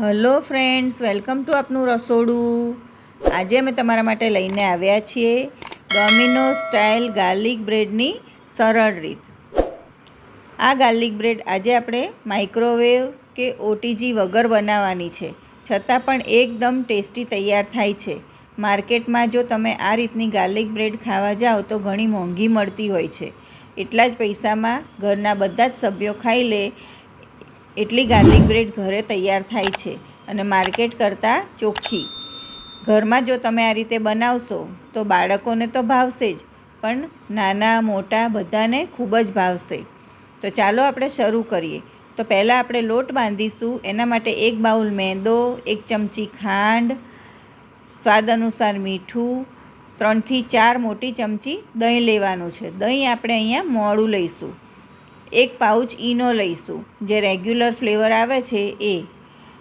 Hello friends, welcome to આપનું રસોડું. આજે અમે તમારા માટે લઈને આવ્યા છીએ ડોમિનો સ્ટાઇલ ગાર્લિક બ્રેડની સરળ રીત. આ ગાર્લિક બ્રેડ આજે આપણે માઇક્રોવેવ કે ઓટીજી વગર બનાવવાની છે. છતાં પણ એકદમ ટેસ્ટી તૈયાર થાય છે. માર્કેટમાં જો તમે આ રીતની ગાર્લિક બ્રેડ ખાવા જાઓ તો ઘણી મોંઘી મળતી હોય છે. એટલા જ પૈસામાં ઘરના બધા જ સભ્યો ખાઈ લે એટલી ગાર્લિક બ્રેડ ઘરે તૈયાર થાય છે અને માર્કેટ કરતાં ચોખ્ખી. ઘરમાં જો તમે આ રીતે બનાવશો, તો બાળકોને તો ભાવશે જ, પણ નાના, મોટા બધાને ખૂબ જ ભાવશે. તો ચાલો આપણે શરૂ કરીએ. તો પહેલાં આપણે લોટ બાંધીશું. એના માટે એક બાઉલ મેંદો, એક ચમચી ખાંડ, સ્વાદ અનુસાર મીઠું, ત્રણથી ચાર મોટી ચમચી દહીં લેવાનું છે. દહીં આપણે અહીંયા મોડું લઈશું. એક પાઉચ ઈનો લઈશું. જે રેગ્યુલર ફ્લેવર આવે છે એ.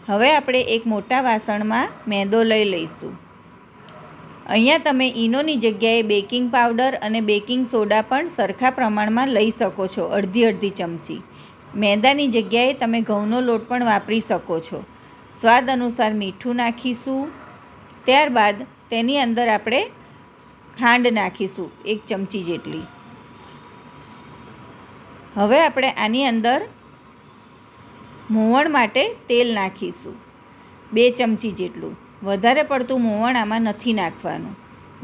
હવે આપણે એક મોટા વાસણમાં મેંદો લઈ લઈશું. અહીંયા તમે ઈનોની જગ્યાએ બેકિંગ પાવડર અને બેકિંગ સોડા પણ સરખા પ્રમાણમાં લઈ શકો છો, અડધી અડધી ચમચી. મેંદાની જગ્યાએ તમે ઘઉંનો લોટ પણ વાપરી શકો છો. સ્વાદ અનુસાર મીઠું નાખીશું. ત્યારબાદ તેની અંદર આપણે ખાંડ નાખીશું, એક ચમચી જેટલી. હવે આપણે આની અંદર મોવણ માટે તેલ નાખીશું. બે ચમચી જેટલું. વધારે પડતું મોવણ આમાં નથી નાખવાનું.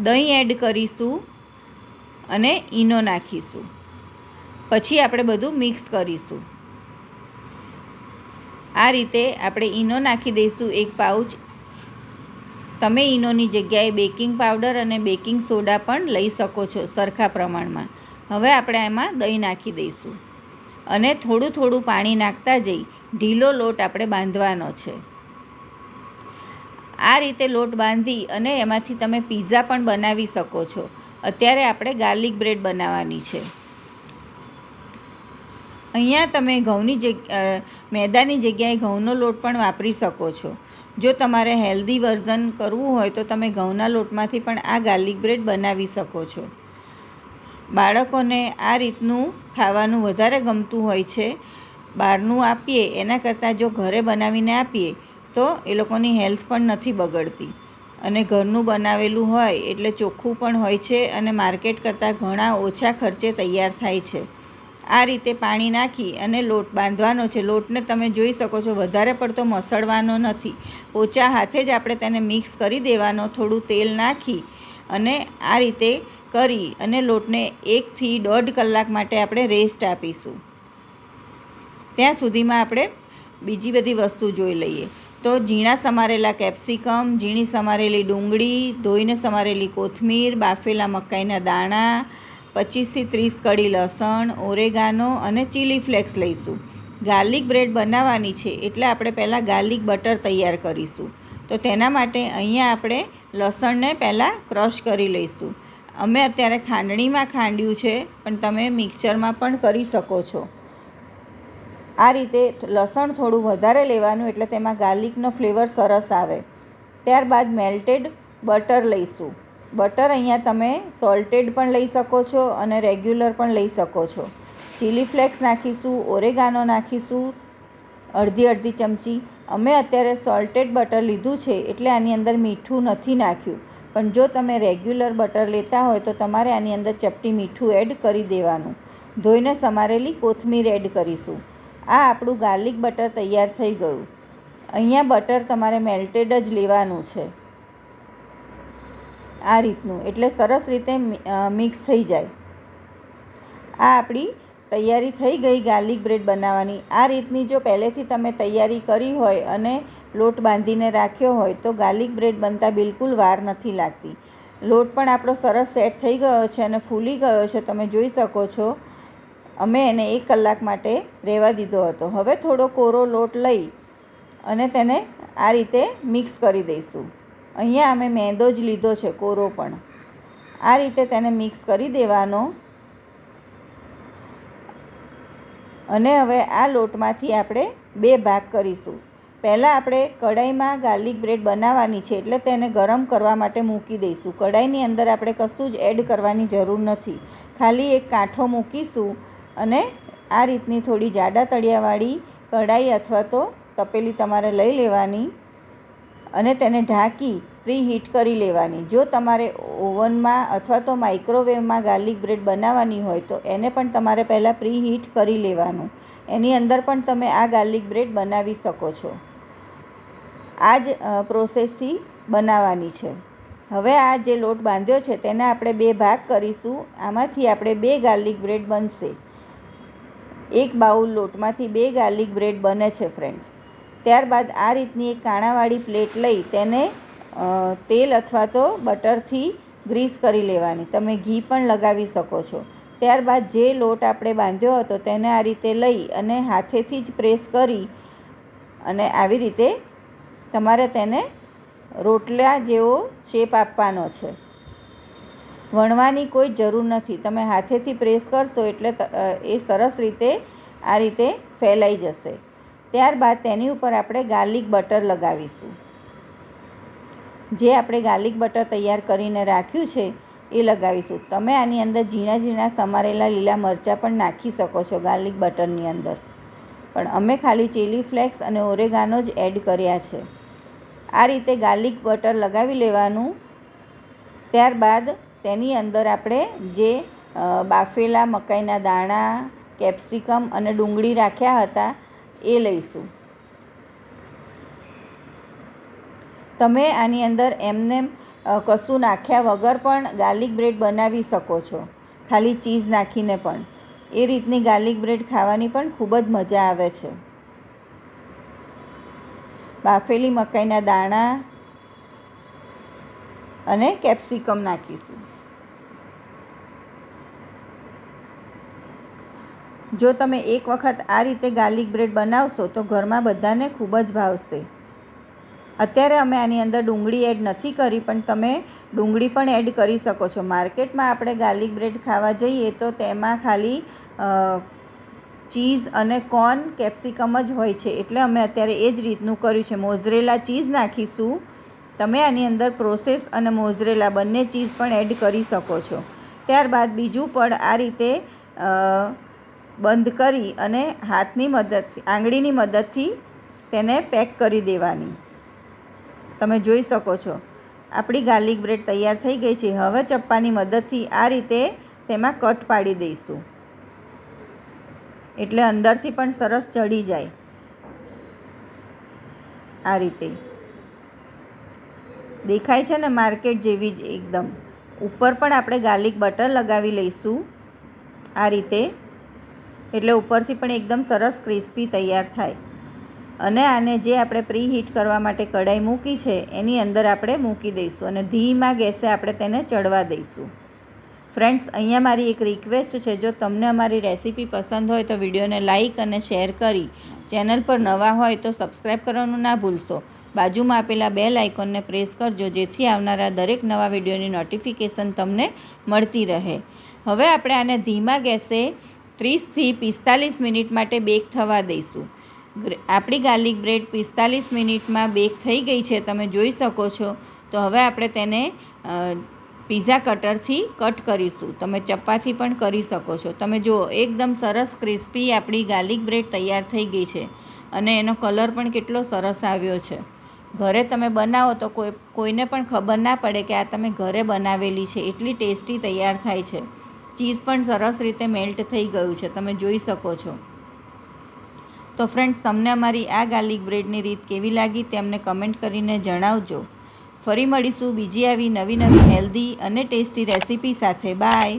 દહીં એડ કરીશું અને ઈનો નાખીશું. પછી આપણે બધું મિક્સ કરીશું. આ રીતે આપણે ઈનો નાખી દઈશું એક પાઉચ. તમે ઈનોની જગ્યાએ બેકિંગ પાવડર અને બેકિંગ સોડા પણ લઈ શકો છો સરખા પ્રમાણમાં. હવે આપણે એમાં દહીં નાખી દઈશું. અને થોડું થોડું પાણી નાખતા જઈ ઢીલો લોટ આપણે બાંધવાનો છે. આ રીતે લોટ બાંધી અને એમાંથી તમે પીઝા પણ બનાવી શકો છો. અત્યારે આપણે ગાર્લિક બ્રેડ બનાવવાની છે. અહીંયા તમે ઘઉંની જગ્યા મેદાની જગ્યાએ ઘઉંનો લોટ પણ વાપરી શકો છો. જો તમારે હેલ્ધી વર્ઝન કરવું હોય તો તમે ઘઉંના લોટમાંથી પણ આ ગાર્લિક બ્રેડ બનાવી શકો છો. બાળકોને આ રીતનું ખાવાનું વધારે ગમતું હોય છે, બહારનું આપીએ, એના કરતાં જો ઘરે બનાવીને આપીએ, તો એ લોકોની હેલ્થ પણ નથી બગડતી. અને ઘરનું બનાવેલું હોય એટલે ચોખ્ખું પણ હોય છે અને માર્કેટ કરતાં ઘણા ઓછા ખર્ચે તૈયાર થાય છે. આ રીતે પાણી નાખી અને લોટ બાંધવાનો છે. લોટને તમે જોઈ શકો છો, વધારે પડતો મસળવાનો નથી. ઓછા હાથે જ આપણે તેને મિક્સ કરી દેવાનો. થોડું તેલ નાખી અને આ રીતે કરી અને લોટને એકથી દોઢ કલાક માટે આપણે રેસ્ટ આપીશું. ત્યાં સુધીમાં આપણે બીજી બધી વસ્તુ જોઈ લઈએ. તો ઝીણા સમારેલા કેપ્સિકમ, ઝીણી સમારેલી ડુંગળી, ધોઈને સમારેલી કોથમીર, બાફેલા મકાઈના દાણા, પચીસથી ત્રીસ કડી લસણ, ઓરેગાનો અને ચીલી ફ્લેક્સ લઈશું. ગાર્લિક બ્રેડ બનાવવાની છે એટલે આપણે પહેલાં ગાર્લિક બટર તૈયાર કરીશું. તો તેના માટે અહીંયા આપણે લસણને પહેલાં ક્રશ કરી લઈશું. અમે અત્યારે ખાંડણીમાં ખાંડ્યું છે, પણ તમે મિક્સરમાં પણ કરી શકો છો. આ રીતે લસણ થોડું વધારે લેવાનું એટલે તેમાં ગાર્લિકનો ફ્લેવર સરસ આવે. ત્યારબાદ મેલ્ટેડ બટર લઈશું. બટર અહીંયા તમે સોલ્ટેડ પણ લઈ શકો છો અને રેગ્યુલર પણ લઈ શકો છો. ચીલી ફ્લેક્સ નાખીશું, ઓરેગાનો નાખીશું અડધી અડધી ચમચી. અમે અત્યારે સોલ્ટેડ બટર લીધું છે એટલે આની અંદર મીઠું નથી નાખ્યું. પણ જો તમે રેગ્યુલર બટર લેતા હોય તો તમારે આની અંદર ચપટી મીઠું એડ કરી દેવાનું. ધોઈને સમારેલી કોથમીર એડ કરીશું. આ આપણું ગાર્લિક બટર તૈયાર થઈ ગયું. અહીંયા બટર તમારે મેલ્ટેડ જ લેવાનું છે. આ રીતનું. એટલે સરસ રીતે મિક્સ થઈ જાય. આ આપણી તૈયારી થઈ ગઈ ગાર્લિક બ્રેડ બનાવવાની. આ રીતની જો પહેલેથી તમે તૈયારી કરી હોય અને લોટ બાંધીને રાખ્યો હોય તો ગાર્લિક બ્રેડ બનતા બિલકુલ વાર નથી લાગતી. લોટ પણ આપણો સરસ સેટ થઈ ગયો છે અને ફૂલી ગયો છે. તમે જોઈ શકો છો, અમે એને એક કલાક માટે રહેવા દીધો હતો. હવે થોડો કોરો લોટ લઈ અને તેને આ રીતે મિક્સ કરી દઈશું. અહીંયા અમે મેંદો જ લીધો છે, કોરો પણ. આ રીતે તેને મિક્સ કરી દેવાનો. અને હવે આ લોટમાંથી આપણે બે ભાગ કરીશું. પહેલાં આપણે કઢાઈમાં ગાર્લિક બ્રેડ બનાવવાની છે એટલે તેને ગરમ કરવા માટે મૂકી દઈશું. કઢાઈની અંદર આપણે કશું જ એડ કરવાની જરૂર નથી. ખાલી એક કાંઠો મૂકીશું અને આ રીતની થોડી જાડા તળિયાવાળી કઢાઈ અથવા તો તપેલી તમારે લઈ લેવાની અને તેને ઢાંકી પ્રી હીટ કરી લેવાની. જો તમારે ઓવનમાં અથવા તો માઇક્રોવેવમાં ગાર્લિક બ્રેડ બનાવવાની હોય તો એને પણ તમારે પહેલાં પ્રી હીટ કરી લેવાનું. એની અંદર પણ તમે આ ગાર્લિક બ્રેડ બનાવી શકો છો. આ જ પ્રોસેસથી બનાવવાની છે. હવે આ જે લોટ બાંધ્યો છે તેને આપણે બે ભાગ કરીશું. આમાંથી આપણે બે ગાર્લિક બ્રેડ બનશે. એક બાઉલ લોટમાંથી બે ગાર્લિક બ્રેડ બને છે, ફ્રેન્ડ્સ. ત્યારબાદ આ રીતની એક કાણાવાળી પ્લેટ લઈ તેને તેલ અથવા તો બટરથી ગ્રીસ કરી લેવાની. તમે ઘી પણ લગાવી શકો છો. ત્યારબાદ જે લોટ આપણે બાંધ્યો હતો તેને આ રીતે લઈ અને હાથેથી જ પ્રેસ કરી અને આવી રીતે તમારે તેને રોટલા જેવો શેપ આપવાનો છે. વણવાની કોઈ જરૂર નથી. તમે હાથેથી પ્રેસ કરશો એટલે એ સરસ રીતે આ રીતે ફેલાઈ જશે. ત્યારબાદ તેની ઉપર આપણે ગાર્લિક બટર લગાવીશું. જે આપણે ગાર્લિક બટર તૈયાર કરીને રાખ્યું છે, એ લગાવીશું. તમે આની અંદર ઝીણા ઝીણા સમારેલા લીલા મરચાં પણ નાખી શકો છો ગાર્લિક બટરની અંદર. પણ અમે ખાલી ચીલી ફ્લેક્સ અને ઓરેગાનો જ એડ કર્યા છે. આ રીતે ગાર્લિક બટર લગાવી લેવાનું. ત્યારબાદ તેની અંદર આપણે જે બાફેલા મકાઈના દાણા, કેપ્સિકમ અને ડુંગળી રાખ્યા હતા, એ લઈશું. તમે આની અંદર એમને કશું નાખ્યા વગર પણ ગાર્લિક બ્રેડ બનાવી શકો છો. ખાલી ચીઝ નાખીને પણ. એ રીતની ગાર્લિક બ્રેડ ખાવાની પણ ખૂબ જ મજા આવે છે. બાફેલી મકાઈના દાણા અને કેપ્સિકમ નાખીશું. જો તમે એક વખત આ રીતે ગાર્લિક બ્રેડ બનાવશો તો ઘરમાં બધાને ખૂબ જ ભાવશે. અત્યારે અમે આની અંદર ડુંગળી એડ નથી કરી, પણ તમે ડુંગળી પણ એડ કરી શકો છો. માર્કેટમાં આપણે ગાર્લિક બ્રેડ ખાવા જઈએ તો તેમાં ખાલી ચીઝ અને કોર્ન કેપ્સિકમ જ હોય છે. એટલે અમે અત્યારે એ જ રીતનું કર્યું છે. મોઝરેલા ચીઝ નાખીશું. તમે આની અંદર પ્રોસેસ અને મોઝરેલા બંને ચીઝ પણ એડ કરી શકો છો. ત્યારબાદ બીજું પણ આ રીતે બંધ કરી અને હાથની મદદથી, આંગળીની મદદથી તેને પેક કરી દેવાની. તમે જોઈ શકો છો. આપણી ગાર્લિક બ્રેડ તૈયાર થઈ ગઈ છે. હવે ચપ્પાની મદદથી આ રીતે તેમાં કટ પાડી દઈશું. એટલે અંદરથી પણ સરસ ચડી જાય. આ રીતે. દેખાય છે ને માર્કેટ જેવી જ એકદમ. ઉપર પણ આપણે ગાર્લિક બટર લગાવી લઈશું. આ રીતે. એટલે ઉપરથી પણ એકદમ સરસ ક્રિસ્પી તૈયાર થાય. અને આને જે આપણે પ્રી હીટ કરવા માટે કઢાઈ મૂકી છે, એની અંદર આપણે મૂકી દઈશું અને ધીમા ગેસે આપણે તેને ચડવા દઈશું. ફ્રેન્ડ્સ, અહીંયા મારી એક રિક્વેસ્ટ છે, જો તમને અમારી રેસીપી પસંદ હોય તો વિડીયોને લાઇક અને શેર કરી. ચેનલ પર નવા હોય તો સબસ્ક્રાઈબ કરવાનું ના ભૂલશો. બાજુમાં આપેલા બે આઇકોનને પ્રેસ કરજો, જેથી આવનારા દરેક નવા વિડીયોની નોટિફિકેશન તમને મળતી રહે. હવે આપણે આને ધીમા ગેસે ત્રીસથી પિસ્તાલીસ મિનિટ માટે બેક થવા દઈશું. આપણી ગાર્લિક બ્રેડ પિસ્તાલીસ મિનિટમાં બેક થઈ ગઈ છે, તમે જોઈ શકો છો. તો હવે આપણે તેને પીઝા કટરથી કટ કરીશું. તમે ચપ્પાથી પણ કરી શકો છો. તમે જુઓ, એકદમ સરસ ક્રિસ્પી આપણી ગાર્લિક બ્રેડ તૈયાર થઈ ગઈ છે અને એનો કલર પણ કેટલો સરસ આવ્યો છે. ઘરે તમે બનાવો તો કોઈ, કોઈને પણ ખબર ના પડે કે આ તમે ઘરે બનાવેલી છે. એટલી ટેસ્ટી તૈયાર થાય છે. ચીઝ પણ સરસ રીતે મેલ્ટ થઈ ગયું છે. તમે જોઈ શકો છો. તો ફ્રેન્ડ્સ તમને અમારી આ ગાર્લિક બ્રેડની રીત કેવી લાગી તેમને કમેન્ટ કરીને જણાવજો. ફરી મળીશું બીજી આવી નવી નવી હેલ્ધી અને ટેસ્ટી રેસીપી સાથે. બાય